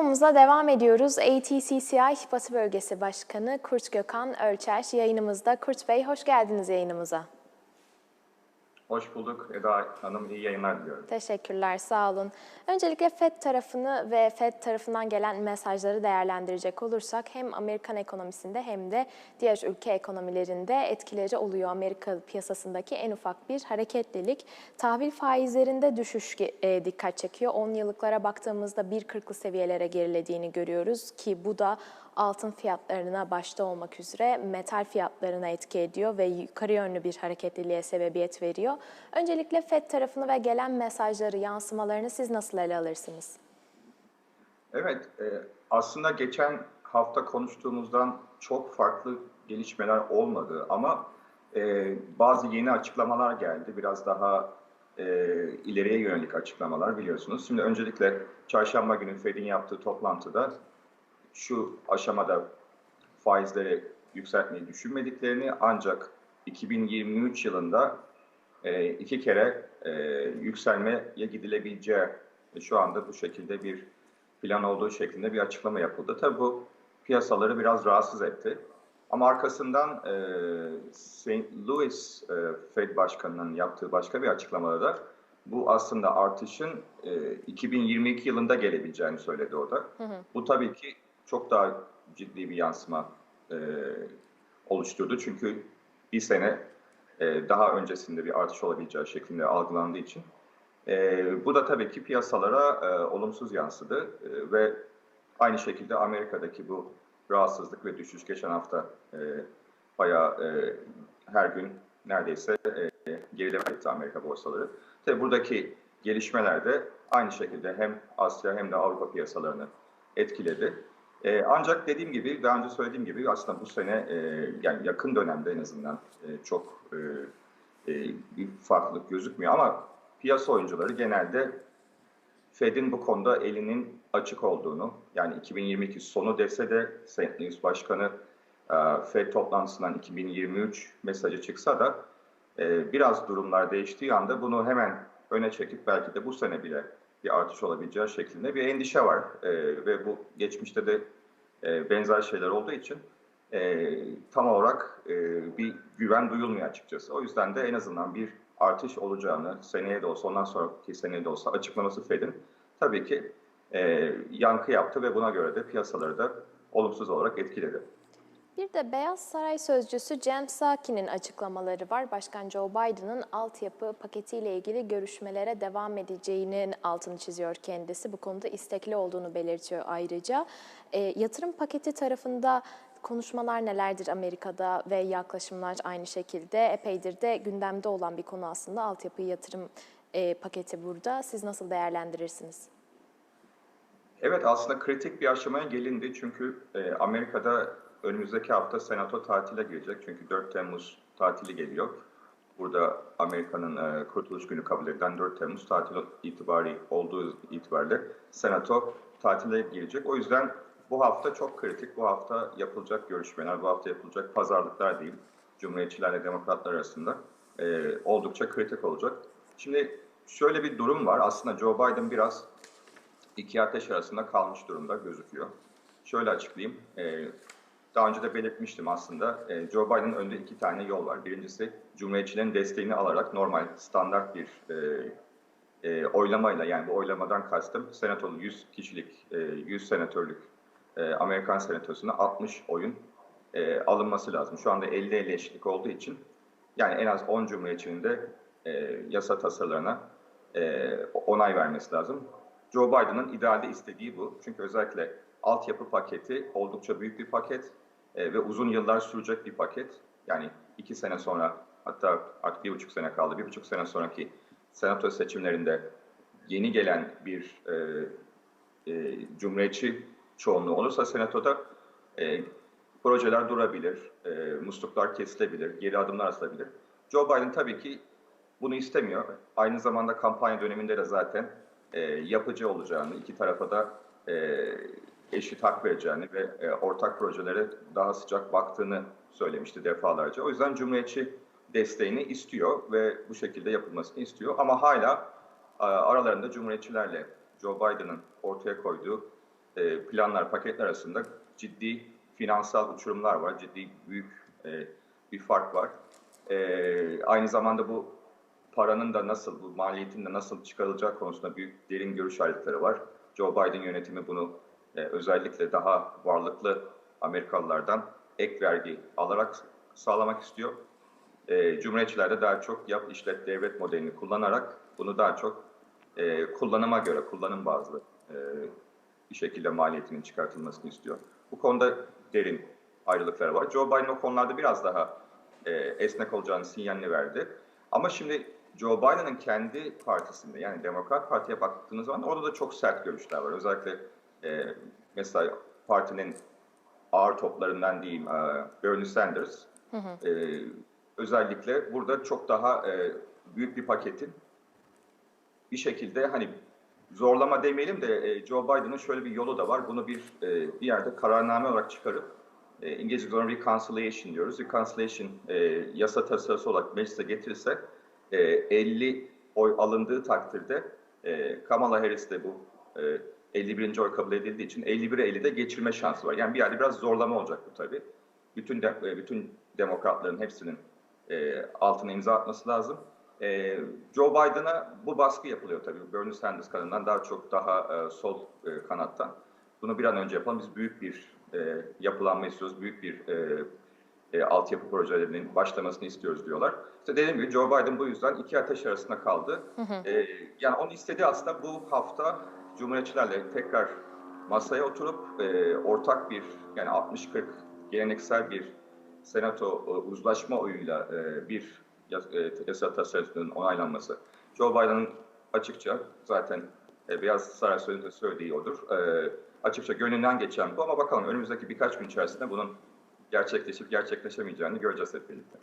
Konuğumuzla devam ediyoruz. ATCCI Batı Bölgesi Başkanı Kurt Gökhan Ölçer yayınımızda. Kurt Bey hoş geldiniz yayınımıza. Hoş bulduk Eda Hanım. iyi yayınlar diliyorum. Teşekkürler, sağ olun. Öncelikle FED tarafını ve FED tarafından gelen mesajları değerlendirecek olursak hem Amerikan ekonomisinde hem de diğer ülke ekonomilerinde etkileri oluyor. Amerika piyasasındaki en ufak bir hareketlilik. Tahvil faizlerinde düşüş e, dikkat çekiyor. 10 yıllıklara baktığımızda 1.40'lı seviyelere gerilediğini görüyoruz ki bu da altın fiyatlarına başta olmak üzere metal fiyatlarına etki ediyor ve yukarı yönlü bir hareketliliğe sebebiyet veriyor. Öncelikle FED tarafını ve gelen mesajları, yansımalarını siz nasıl ele alırsınız? Evet, e, aslında geçen hafta konuştuğumuzdan çok farklı gelişmeler olmadı ama e, bazı yeni açıklamalar geldi. Biraz daha e, ileriye yönelik açıklamalar biliyorsunuz. Şimdi öncelikle çarşamba günü Fed'in yaptığı toplantıda şu aşamada faizleri yükseltmeyi düşünmediklerini ancak 2023 yılında e, iki kere e, yükselmeye gidilebileceği şu anda bu şekilde bir plan olduğu şeklinde bir açıklama yapıldı. Tabii bu piyasaları biraz rahatsız etti. Ama arkasından e, St. Louis e, Fed Başkanı'nın yaptığı başka bir açıklamada da bu aslında artışın e, 2022 yılında gelebileceğini söyledi orada. Hı hı. Bu tabii ki çok daha ciddi bir yansıma e, oluşturdu. Çünkü bir sene e, daha öncesinde bir artış olabileceği şeklinde algılandığı için. E, bu da tabii ki piyasalara e, olumsuz yansıdı e, ve aynı şekilde Amerika'daki bu rahatsızlık ve düşüş geçen hafta e, bayağı e, her gün neredeyse e, gerileme etti Amerika borsaları. Tabii buradaki gelişmeler de aynı şekilde hem Asya hem de Avrupa piyasalarını etkiledi. E, ancak dediğim gibi, daha önce söylediğim gibi aslında bu sene e, yani yakın dönemde en azından e, çok e, e, bir farklılık gözükmüyor ama piyasa oyuncuları genelde Fed'in bu konuda elinin açık olduğunu, yani 2022 sonu dese de St. Louis Başkanı e, Fed toplantısından 2023 mesajı çıksa da e, biraz durumlar değiştiği anda bunu hemen öne çekip belki de bu sene bile bir artış olabileceği şeklinde bir endişe var. E, ve bu geçmişte de e, benzer şeyler olduğu için e, tam olarak e, bir güven duyulmuyor açıkçası. O yüzden de en azından bir artış olacağını seneye de olsa ondan sonraki seneye de olsa açıklaması Fed'in tabii ki e, yankı yaptı ve buna göre de piyasaları da olumsuz olarak etkiledi. Bir de Beyaz Saray Sözcüsü Jen Psaki'nin açıklamaları var. Başkan Joe Biden'ın altyapı paketiyle ilgili görüşmelere devam edeceğinin altını çiziyor kendisi. Bu konuda istekli olduğunu belirtiyor ayrıca. E, yatırım paketi tarafında konuşmalar nelerdir Amerika'da ve yaklaşımlar aynı şekilde epeydir de gündemde olan bir konu aslında altyapı yatırım e, paketi burada. Siz nasıl değerlendirirsiniz? Evet aslında kritik bir aşamaya gelindi çünkü e, Amerika'da önümüzdeki hafta senato tatile girecek. Çünkü 4 Temmuz tatili geliyor. Burada Amerika'nın e, Kurtuluş Günü kabul edilen 4 Temmuz tatil itibari olduğu itibariyle senato tatile girecek. O yüzden bu hafta çok kritik. Bu hafta yapılacak görüşmeler, bu hafta yapılacak pazarlıklar değil. Cumhuriyetçilerle demokratlar arasında e, oldukça kritik olacak. Şimdi şöyle bir durum var. Aslında Joe Biden biraz iki ateş arasında kalmış durumda gözüküyor. Şöyle açıklayayım. E, daha önce de belirtmiştim aslında. E, Joe Biden'ın önünde iki tane yol var. Birincisi Cumhuriyetçilerin desteğini alarak normal, standart bir e, e, oylamayla yani bu oylamadan kastım senatonun 100 kişilik, e, 100 senatörlük e, Amerikan senatosuna 60 oyun e, alınması lazım. Şu anda 50-50 eşitlik olduğu için yani en az 10 cumhuriyetçinin de e, yasa tasarılarına e, onay vermesi lazım. Joe Biden'ın idealde istediği bu. Çünkü özellikle altyapı paketi oldukça büyük bir paket e, ve uzun yıllar sürecek bir paket. Yani iki sene sonra hatta artık bir buçuk sene kaldı. Bir buçuk sene sonraki senato seçimlerinde yeni gelen bir e, e, cumhuriyetçi çoğunluğu olursa senatoda e, projeler durabilir, e, musluklar kesilebilir, geri adımlar atılabilir. Joe Biden tabii ki bunu istemiyor. Aynı zamanda kampanya döneminde de zaten e, yapıcı olacağını, iki tarafa da e, eşit hak vereceğini ve e, ortak projelere daha sıcak baktığını söylemişti defalarca. O yüzden Cumhuriyetçi desteğini istiyor ve bu şekilde yapılmasını istiyor. Ama hala e, aralarında Cumhuriyetçilerle Joe Biden'ın ortaya koyduğu e, planlar, paketler arasında ciddi finansal uçurumlar var, ciddi büyük e, bir fark var. E, aynı zamanda bu paranın da nasıl, bu maliyetin de nasıl çıkarılacağı konusunda büyük derin görüş ayrılıkları var. Joe Biden yönetimi bunu e, özellikle daha varlıklı Amerikalılardan ek vergi alarak sağlamak istiyor. E, Cumhuriyetçiler de daha çok yap işlet devlet modelini kullanarak bunu daha çok e, kullanıma göre, kullanım bazlı e, bir şekilde maliyetinin çıkartılmasını istiyor. Bu konuda derin ayrılıklar var. Joe Biden o konularda biraz daha e, esnek olacağını sinyalini verdi. Ama şimdi Joe Biden'ın kendi partisinde yani Demokrat Parti'ye baktığınız zaman orada da çok sert görüşler var. Özellikle e, mesela partinin ağır toplarından diyeyim e, Bernie Sanders hı hı. E, özellikle burada çok daha e, büyük bir paketin bir şekilde hani zorlama demeyelim de e, Joe Biden'ın şöyle bir yolu da var. Bunu bir e, bir yerde kararname olarak çıkarıp e, İngilizce'de ona reconciliation diyoruz. Reconciliation e, yasa tasarısı olarak meclise getirirse e, 50 oy alındığı takdirde e, Kamala Harris de bu e, 51. oy kabul edildiği için 51'e 50'de geçirme şansı var. Yani bir yerde biraz zorlama olacak bu tabii. Bütün de, e, bütün demokratların hepsinin e, altına imza atması lazım. E, Joe Biden'a bu baskı yapılıyor tabii. Bernie Sanders kanından daha çok daha e, sol e, kanattan. Bunu bir an önce yapalım. Biz büyük bir e, yapılanma istiyoruz. Büyük bir e, e, altyapı projelerinin başlamasını istiyoruz diyorlar. İşte dediğim gibi Joe Biden bu yüzden iki ateş arasında kaldı. Hı hı. E, yani onun istediği aslında bu hafta Cumhuriyetçilerle tekrar masaya oturup e, ortak bir yani 60-40 geleneksel bir senato e, uzlaşma oyuyla e, bir e, yasa tasarısının onaylanması. Joe Biden'ın açıkça zaten e, Beyaz Saray söylediği, söylediği odur. E, açıkça gönlünden geçen bu ama bakalım önümüzdeki birkaç gün içerisinde bunun gerçekleşip gerçekleşemeyeceğini göreceğiz hep birlikte.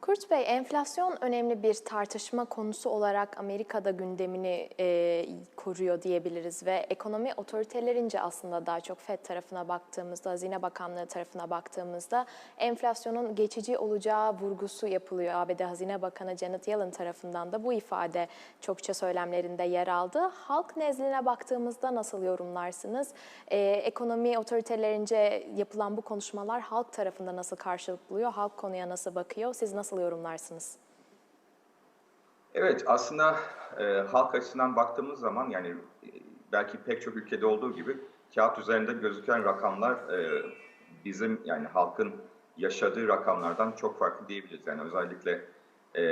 Kurt Bey, enflasyon önemli bir tartışma konusu olarak Amerika'da gündemini e, koruyor diyebiliriz ve ekonomi otoritelerince aslında daha çok FED tarafına baktığımızda, Hazine Bakanlığı tarafına baktığımızda enflasyonun geçici olacağı vurgusu yapılıyor. ABD Hazine Bakanı Janet Yellen tarafından da bu ifade çokça söylemlerinde yer aldı. Halk nezdine baktığımızda nasıl yorumlarsınız? E, ekonomi otoritelerince yapılan bu konuşmalar halk tarafında nasıl karşılık buluyor? Halk konuya nasıl bakıyor? Siz nasıl nasıl yorumlarsınız? Evet aslında e, halk açısından baktığımız zaman yani e, belki pek çok ülkede olduğu gibi kağıt üzerinde gözüken rakamlar e, bizim yani halkın yaşadığı rakamlardan çok farklı diyebiliriz. Yani özellikle e,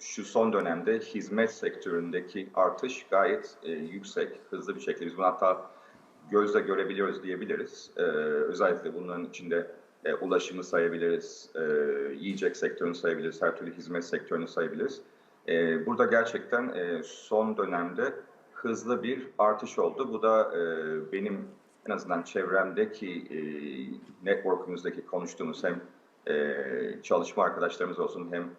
şu son dönemde hizmet sektöründeki artış gayet e, yüksek, hızlı bir şekilde. Biz bunu hatta gözle görebiliyoruz diyebiliriz. E, özellikle bunların içinde e, ulaşımı sayabiliriz, e, yiyecek sektörünü sayabiliriz, her türlü hizmet sektörünü sayabiliriz. E, burada gerçekten e, son dönemde hızlı bir artış oldu. Bu da e, benim en azından çevremdeki, e, network'ümüzdeki konuştuğumuz hem e, çalışma arkadaşlarımız olsun hem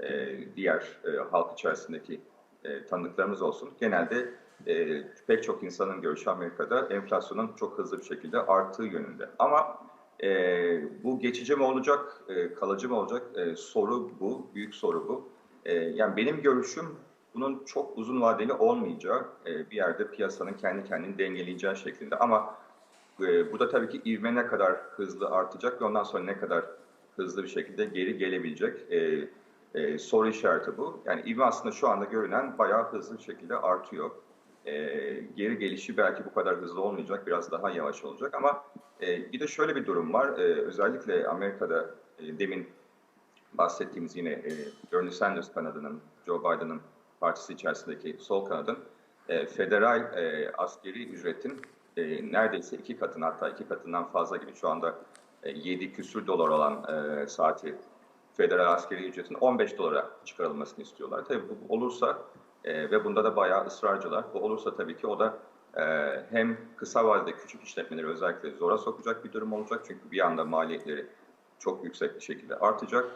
e, diğer e, halk içerisindeki e, tanıdıklarımız olsun. Genelde e, pek çok insanın görüşü Amerika'da enflasyonun çok hızlı bir şekilde arttığı yönünde. Ama e, bu geçici mi olacak, e, kalıcı mı olacak? E, soru bu, büyük soru bu. E, yani benim görüşüm bunun çok uzun vadeli olmayacağı, e, bir yerde piyasanın kendi kendini dengeleyeceği şeklinde. Ama e, bu da tabii ki ivme ne kadar hızlı artacak ve ondan sonra ne kadar hızlı bir şekilde geri gelebilecek e, e, soru işareti bu. Yani ivme aslında şu anda görünen bayağı hızlı bir şekilde artıyor. E, geri gelişi belki bu kadar hızlı olmayacak, biraz daha yavaş olacak ama e, bir de şöyle bir durum var. E, özellikle Amerika'da e, demin bahsettiğimiz yine e, Bernie Sanders kanadının, Joe Biden'ın partisi içerisindeki sol kanadın e, federal e, askeri ücretin e, neredeyse iki katına hatta iki katından fazla gibi şu anda e, 7 küsür dolar olan e, saati federal askeri ücretin 15 dolara çıkarılmasını istiyorlar. Tabii bu olursa e, ve bunda da bayağı ısrarcılar. Bu olursa tabii ki o da hem kısa vadede küçük işletmeleri özellikle zora sokacak bir durum olacak. Çünkü bir anda maliyetleri çok yüksek bir şekilde artacak.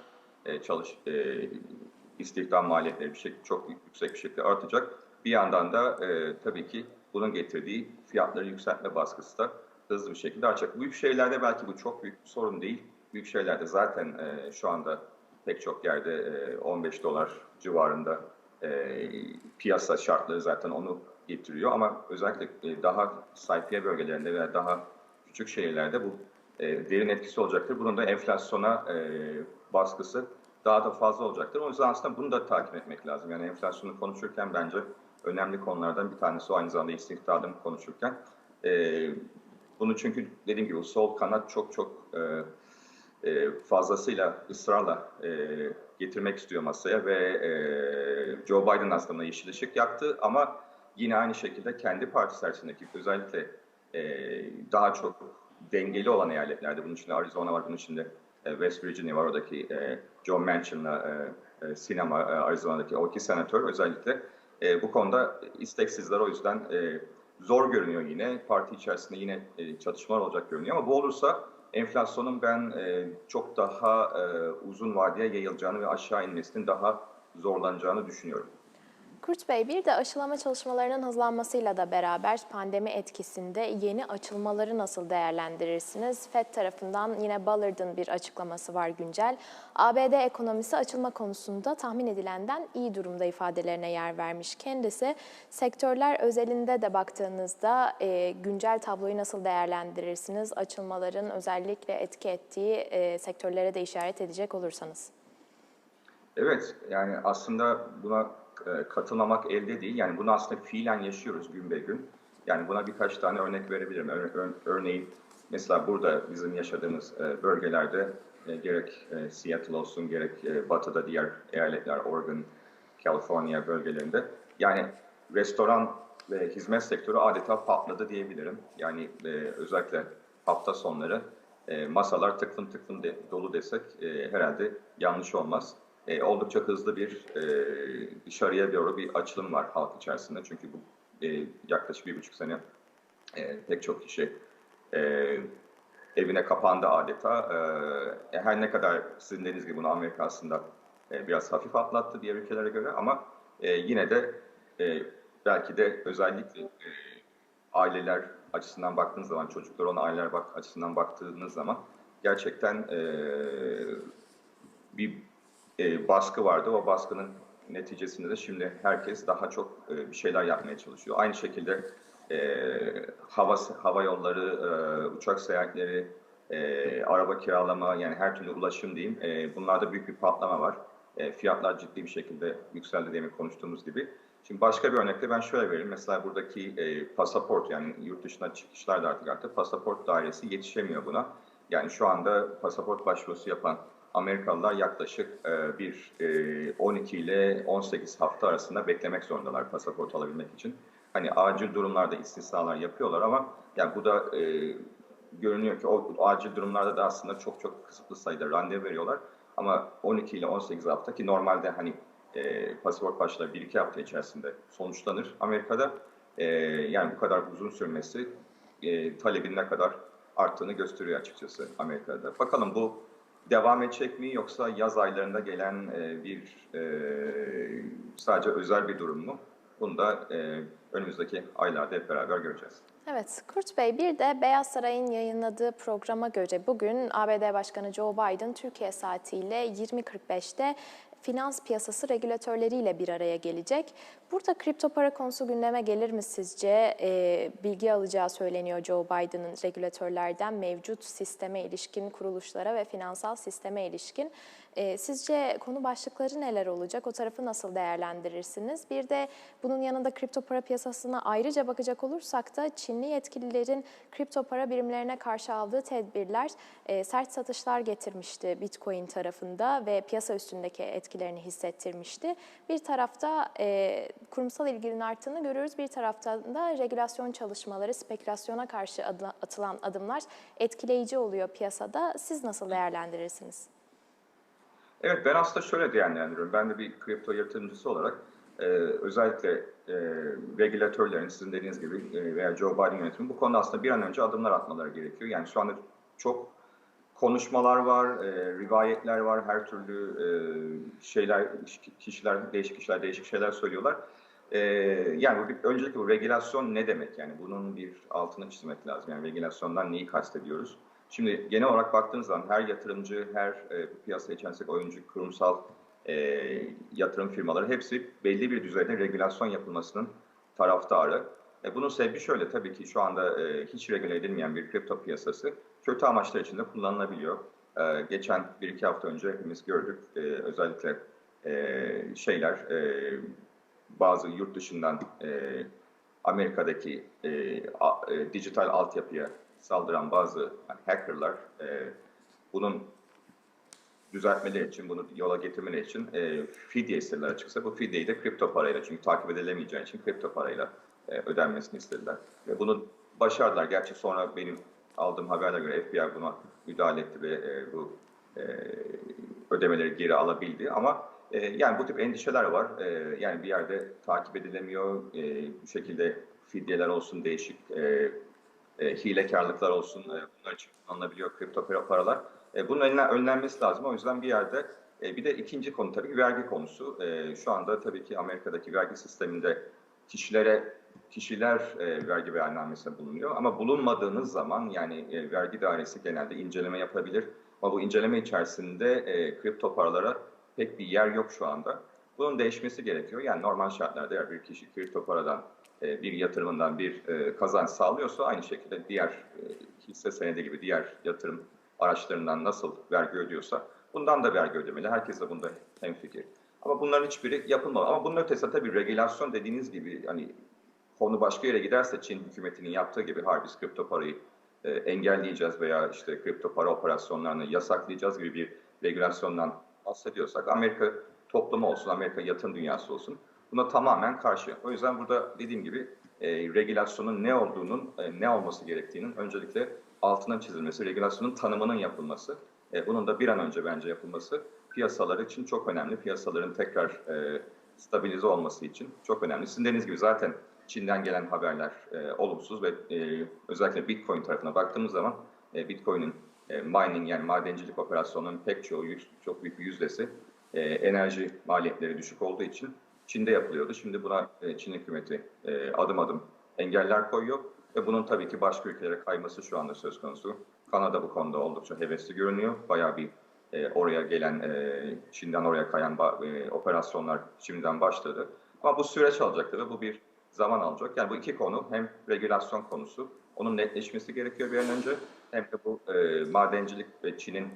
E, çalış e, istihdam maliyetleri bir şey, çok yüksek bir şekilde artacak. Bir yandan da e, tabii ki bunun getirdiği fiyatları yükseltme baskısı da hızlı bir şekilde artacak. Büyük şeylerde belki bu çok büyük bir sorun değil. Büyük şeylerde zaten e, şu anda pek çok yerde e, 15 dolar civarında e, piyasa şartları zaten onu getiriyor ama özellikle e, daha sayfiye bölgelerinde veya daha küçük şehirlerde bu e, derin etkisi olacaktır. Bunun da enflasyona e, baskısı daha da fazla olacaktır. O yüzden aslında bunu da takip etmek lazım. Yani enflasyonu konuşurken bence önemli konulardan bir tanesi o aynı zamanda istihdamı konuşurken. Bunu çünkü dediğim gibi sol kanat çok çok fazlasıyla ısrarla getirmek istiyor masaya ve Joe Biden aslında yeşil ışık yaktı ama yine aynı şekilde kendi partisi içerisindeki özellikle e, daha çok dengeli olan eyaletlerde bunun içinde Arizona var, bunun içinde e, West Virginia var, oradaki e, John Manchin'la e, e, sinema e, Arizona'daki o iki senatör özellikle e, bu konuda isteksizler o yüzden e, zor görünüyor yine. Parti içerisinde yine e, çatışmalar olacak görünüyor ama bu olursa enflasyonun ben e, çok daha e, uzun vadeye yayılacağını ve aşağı inmesinin daha zorlanacağını düşünüyorum. Kurt Bey bir de aşılama çalışmalarının hızlanmasıyla da beraber pandemi etkisinde yeni açılmaları nasıl değerlendirirsiniz? FED tarafından yine Ballard'ın bir açıklaması var güncel. ABD ekonomisi açılma konusunda tahmin edilenden iyi durumda ifadelerine yer vermiş kendisi. Sektörler özelinde de baktığınızda e, güncel tabloyu nasıl değerlendirirsiniz? Açılmaların özellikle etki ettiği e, sektörlere de işaret edecek olursanız. Evet, yani aslında buna e, katılmamak elde değil. Yani bunu aslında fiilen yaşıyoruz gün be gün. Yani buna birkaç tane örnek verebilirim. Ör- ör- örneğin mesela burada bizim yaşadığımız e, bölgelerde e, gerek e, Seattle olsun gerek e, batıda diğer eyaletler, Oregon, California bölgelerinde yani restoran ve hizmet sektörü adeta patladı diyebilirim. Yani e, özellikle hafta sonları e, masalar tıklım tıklım de, dolu desek e, herhalde yanlış olmaz. E, oldukça hızlı bir e, dışarıya doğru bir açılım var halk içerisinde. Çünkü bu e, yaklaşık bir buçuk sene e, pek çok kişi e, evine kapandı adeta. E, her ne kadar sizin dediğiniz gibi bunu Amerika aslında e, biraz hafif atlattı diğer ülkelere göre ama e, yine de e, belki de özellikle e, aileler açısından baktığınız zaman, çocuklar ona aileler bak, açısından baktığınız zaman gerçekten e, bir e, baskı vardı. O baskının neticesinde de şimdi herkes daha çok e, bir şeyler yapmaya çalışıyor. Aynı şekilde e, hava hava yolları, e, uçak seyahatleri, e, araba kiralama yani her türlü ulaşım diyeyim. E, bunlarda büyük bir patlama var. E, fiyatlar ciddi bir şekilde yükseldi diye mi konuştuğumuz gibi. Şimdi başka bir örnekte ben şöyle vereyim. Mesela buradaki e, pasaport yani yurt dışına çıkışlar da artık artık pasaport dairesi yetişemiyor buna. Yani şu anda pasaport başvurusu yapan Amerikalılar yaklaşık e, bir e, 12 ile 18 hafta arasında beklemek zorundalar pasaport alabilmek için. Hani acil durumlarda istisnalar yapıyorlar ama yani bu da e, görünüyor ki o acil durumlarda da aslında çok çok kısıtlı sayıda randevu veriyorlar. Ama 12 ile 18 hafta ki normalde hani e, pasaport başları 1-2 hafta içerisinde sonuçlanır Amerika'da. E, yani bu kadar uzun sürmesi e, talebin ne kadar arttığını gösteriyor açıkçası Amerika'da. Bakalım bu devam edecek mi yoksa yaz aylarında gelen e, bir e, sadece özel bir durum mu? Bunu da e, önümüzdeki aylarda hep beraber göreceğiz. Evet, Kurt Bey bir de Beyaz Saray'ın yayınladığı programa göre bugün ABD Başkanı Joe Biden Türkiye saatiyle 20.45'te finans piyasası regülatörleriyle bir araya gelecek. Burada kripto para konusu gündeme gelir mi sizce? Ee, bilgi alacağı söyleniyor Joe Biden'ın regülatörlerden mevcut sisteme ilişkin kuruluşlara ve finansal sisteme ilişkin. Ee, sizce konu başlıkları neler olacak? O tarafı nasıl değerlendirirsiniz? Bir de bunun yanında kripto para piyasasına ayrıca bakacak olursak da Çinli yetkililerin kripto para birimlerine karşı aldığı tedbirler e, sert satışlar getirmişti Bitcoin tarafında ve piyasa üstündeki etkilerini hissettirmişti. Bir tarafta e, kurumsal ilginin arttığını görüyoruz. Bir taraftan da regülasyon çalışmaları, spekülasyona karşı atılan adımlar etkileyici oluyor piyasada. Siz nasıl değerlendirirsiniz? Evet ben aslında şöyle değerlendiriyorum. Ben de bir kripto yatırımcısı olarak e, özellikle e, regülatörlerin sizin dediğiniz gibi e, veya Joe Biden yönetimi bu konuda aslında bir an önce adımlar atmaları gerekiyor. Yani şu anda çok konuşmalar var, e, rivayetler var, her türlü e, şeyler, kişiler, değişik kişiler değişik şeyler söylüyorlar. E, yani bu öncelikle bu regülasyon ne demek yani bunun bir altını çizmek lazım. Yani regülasyondan neyi kastediyoruz? Şimdi genel olarak baktığınız zaman her yatırımcı, her e, piyasa içerisindeki oyuncu, kurumsal e, yatırım firmaları hepsi belli bir düzeyde regülasyon yapılmasının taraftarı. E, bunun sebebi şöyle tabii ki şu anda e, hiç regüle edilmeyen bir kripto piyasası kötü amaçlar için de kullanılabiliyor. E, geçen bir iki hafta önce hepimiz gördük e, özellikle e, şeyler e, bazı yurt dışından e, Amerika'daki e, a, e, dijital altyapıya saldıran bazı hani hackerlar e, bunun düzeltmeleri için, bunu yola getirmeleri için e, fidye istediler açıkça. Bu fidyeyi de kripto parayla çünkü takip edilemeyeceği için kripto parayla e, ödenmesini istediler. Ve bunu başardılar. Gerçi sonra benim aldığım haberlere göre FBI buna müdahale etti ve e, bu e, ödemeleri geri alabildi. Ama e, yani bu tip endişeler var. E, yani bir yerde takip edilemiyor. E, bu şekilde fidyeler olsun, değişik e, e, hilekarlıklar olsun. E, bunlar için kullanılabiliyor kripto para- paralar. E, bunun önlen- önlenmesi lazım. O yüzden bir yerde e, bir de ikinci konu tabii ki vergi konusu. E, şu anda tabii ki Amerika'daki vergi sisteminde kişilere kişiler e, vergi beyannamesinde bulunuyor. Ama bulunmadığınız zaman yani e, vergi dairesi genelde inceleme yapabilir. Ama bu inceleme içerisinde e, kripto paralara pek bir yer yok şu anda. Bunun değişmesi gerekiyor. Yani normal şartlarda eğer bir kişi kripto paradan bir yatırımından bir e, kazanç sağlıyorsa aynı şekilde diğer e, hisse senedi gibi diğer yatırım araçlarından nasıl vergi ödüyorsa bundan da vergi ödemeli. Herkes de bunda hemfikir. Ama bunların hiçbiri yapılmalı. Ama bunun ötesinde tabii regülasyon dediğiniz gibi hani konu başka yere giderse Çin hükümetinin yaptığı gibi harbi kripto parayı e, engelleyeceğiz veya işte kripto para operasyonlarını yasaklayacağız gibi bir regülasyondan bahsediyorsak Amerika toplumu olsun, Amerika yatırım dünyası olsun buna tamamen karşı. O yüzden burada dediğim gibi e, regülasyonun ne olduğunun, e, ne olması gerektiğinin öncelikle altına çizilmesi, regülasyonun tanımının yapılması, e, bunun da bir an önce bence yapılması piyasalar için çok önemli. Piyasaların tekrar e, stabilize olması için çok önemli. Sizin dediğiniz gibi zaten Çin'den gelen haberler e, olumsuz ve e, özellikle Bitcoin tarafına baktığımız zaman e, Bitcoin'in e, mining yani madencilik operasyonunun pek çoğu çok büyük bir yüzdesi e, enerji maliyetleri düşük olduğu için Çin'de yapılıyordu. Şimdi buna e, Çin hükümeti e, adım adım engeller koyuyor ve bunun tabii ki başka ülkelere kayması şu anda söz konusu. Kanada bu konuda oldukça hevesli görünüyor. Bayağı bir e, oraya gelen, e, Çin'den oraya kayan e, operasyonlar şimdiden başladı. Ama bu süreç alacaktır ve bu bir zaman alacak. Yani bu iki konu hem regülasyon konusu, onun netleşmesi gerekiyor bir an önce hem de bu madencilik ve Çin'in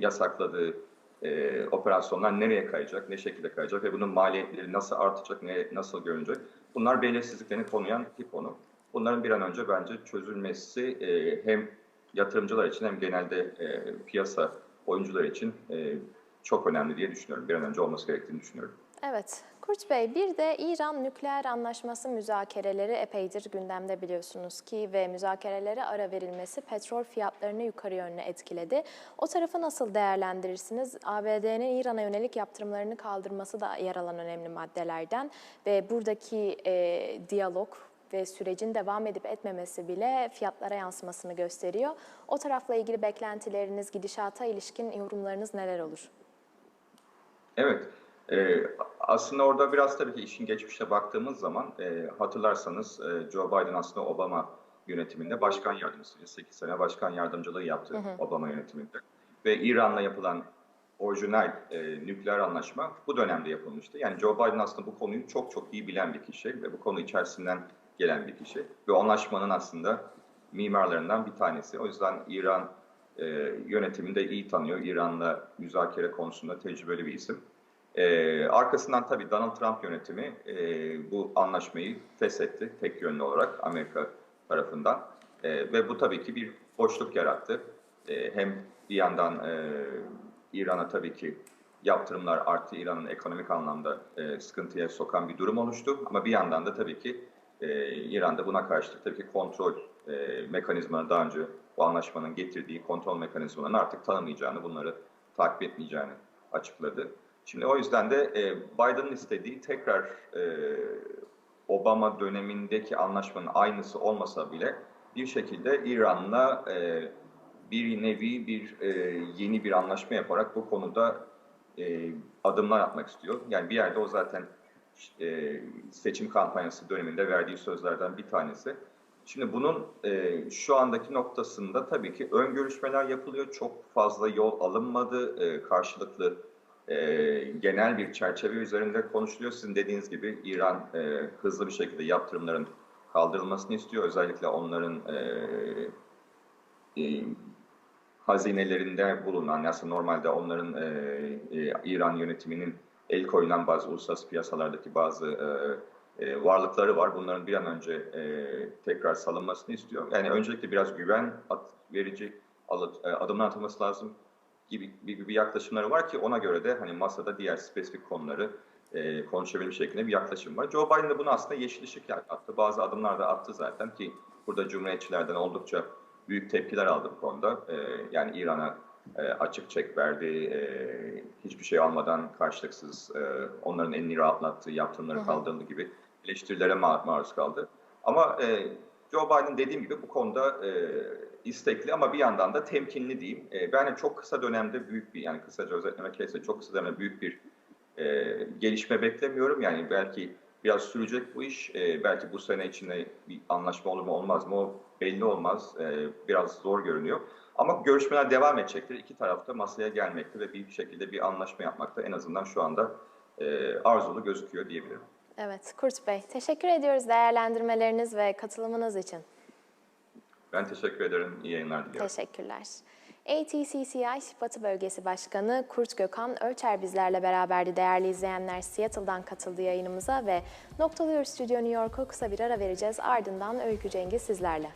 yasakladığı e, operasyonlar nereye kayacak, ne şekilde kayacak ve bunun maliyetleri nasıl artacak, ne, nasıl görünecek. Bunlar belirsizliklerini konuyan iki konu. Bunların bir an önce bence çözülmesi e, hem yatırımcılar için hem genelde e, piyasa oyuncular için e, çok önemli diye düşünüyorum. Bir an önce olması gerektiğini düşünüyorum. Evet. Kurt Bey bir de İran nükleer anlaşması müzakereleri epeydir gündemde biliyorsunuz ki ve müzakerelere ara verilmesi petrol fiyatlarını yukarı yönlü etkiledi. O tarafı nasıl değerlendirirsiniz? ABD'nin İran'a yönelik yaptırımlarını kaldırması da yer alan önemli maddelerden ve buradaki e, diyalog ve sürecin devam edip etmemesi bile fiyatlara yansımasını gösteriyor. O tarafla ilgili beklentileriniz, gidişata ilişkin yorumlarınız neler olur? Evet. E, aslında orada biraz tabii ki işin geçmişe baktığımız zaman e, hatırlarsanız e, Joe Biden aslında Obama yönetiminde başkan yardımcısı. 8 sene başkan yardımcılığı yaptı Obama yönetiminde. Ve İran'la yapılan orijinal e, nükleer anlaşma bu dönemde yapılmıştı. Yani Joe Biden aslında bu konuyu çok çok iyi bilen bir kişi ve bu konu içerisinden gelen bir kişi. Ve anlaşmanın aslında mimarlarından bir tanesi. O yüzden İran e, yönetimini de iyi tanıyor. İran'la müzakere konusunda tecrübeli bir isim. E, arkasından tabii Donald Trump yönetimi e, bu anlaşmayı feshetti tek yönlü olarak Amerika tarafından. E, ve bu tabii ki bir boşluk yarattı. E, hem bir yandan e, İran'a tabii ki yaptırımlar arttı. İran'ın ekonomik anlamda e, sıkıntıya sokan bir durum oluştu. Ama bir yandan da tabii ki e, İran'da buna karşılık tabii ki kontrol e, mekanizmaları daha önce bu anlaşmanın getirdiği kontrol mekanizmalarını artık tanımayacağını, bunları takip etmeyeceğini açıkladı. Şimdi o yüzden de e, Biden'ın istediği tekrar e, Obama dönemindeki anlaşmanın aynısı olmasa bile bir şekilde İran'la e, bir nevi bir e, yeni bir anlaşma yaparak bu konuda e, adımlar atmak istiyor. Yani bir yerde o zaten e, seçim kampanyası döneminde verdiği sözlerden bir tanesi. Şimdi bunun e, şu andaki noktasında tabii ki ön görüşmeler yapılıyor. Çok fazla yol alınmadı. E, karşılıklı e, genel bir çerçeve üzerinde konuşuluyor. Sizin dediğiniz gibi İran e, hızlı bir şekilde yaptırımların kaldırılmasını istiyor. Özellikle onların e, e, hazinelerinde bulunan, aslında normalde onların e, e, İran yönetiminin el koyulan bazı uluslararası piyasalardaki bazı e, e, varlıkları var. Bunların bir an önce e, tekrar salınmasını istiyor. Yani öncelikle biraz güven at, verici e, adımlar atılması lazım gibi bir, bir yaklaşımları var ki ona göre de hani masada diğer spesifik konuları e, konuşabilme şeklinde bir yaklaşım var. Joe Biden de bunu aslında yeşil ışık attı. Bazı adımlar da attı zaten ki burada cumhuriyetçilerden oldukça büyük tepkiler aldı bu konuda. E, yani İran'a e, açık çek verdi, e, hiçbir şey almadan karşılıksız e, onların elini rahatlattığı, yaptırımları kaldırıldı gibi eleştirilere ma- maruz kaldı. Ama e, Joe Biden dediğim gibi bu konuda e, istekli ama bir yandan da temkinli diyeyim. E, ben de çok kısa dönemde büyük bir yani kısaca özetlemek gerekirse çok kısa dönemde büyük bir e, gelişme beklemiyorum. Yani belki biraz sürecek bu iş. E, belki bu sene içinde bir anlaşma olur mu olmaz mı o belli olmaz. E, biraz zor görünüyor. Ama görüşmeler devam edecektir. İki tarafta masaya gelmekte ve bir şekilde bir anlaşma yapmakta en azından şu anda e, arzulu gözüküyor diyebilirim. Evet, Kurt Bey, teşekkür ediyoruz değerlendirmeleriniz ve katılımınız için. Ben teşekkür ederim. İyi yayınlar diliyorum. Teşekkürler. ATCCI Batı Bölgesi Başkanı Kurt Gökhan Ölçer bizlerle beraberdi değerli izleyenler. Seattle'dan katıldı yayınımıza ve Noktalıyor Stüdyo New York'a kısa bir ara vereceğiz. Ardından Öykü Cengiz sizlerle.